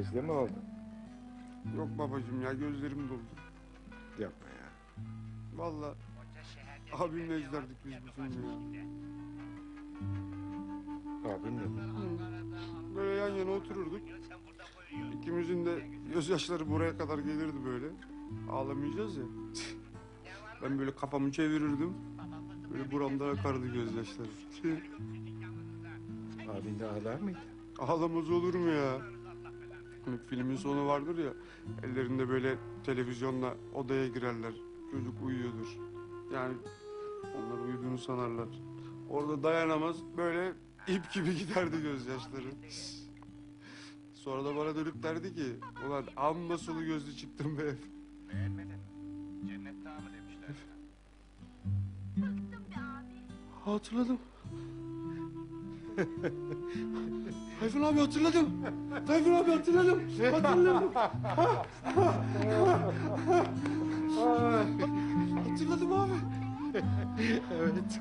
Nezle mi oldu? Yok babacığım ya gözlerim doldu. Yapma ya. Vallahi abimle izlerdik biz filmi ya. Abim mi? Böyle yan yana otururduk. İkimizin de gözyaşları buraya kadar gelirdi böyle. Ağlamayacağız ya. Ben böyle kafamı çevirirdim. Böyle buramda akardı gözyaşları. Abin de ağlar mıydı? Ağlamaz olur mu ya? Hani filmin sonu vardır ya. Ellerinde böyle televizyonla odaya girerler. Çocuk uyuyordur. Yani onlar uyuduğunu sanarlar. Orada dayanamaz böyle ip gibi giderdi gözyaşları. Sonra da bana dönüp derdi ki ulan amma sulu gözlü çıktım be. Beğenmedin. Cennet dağı mı demişler. Bıktım be abi. Hatırladım. Tayfun abi hatırladım. Tayfun abi hatırladım. Hatırladım. hatırladım abi. evet.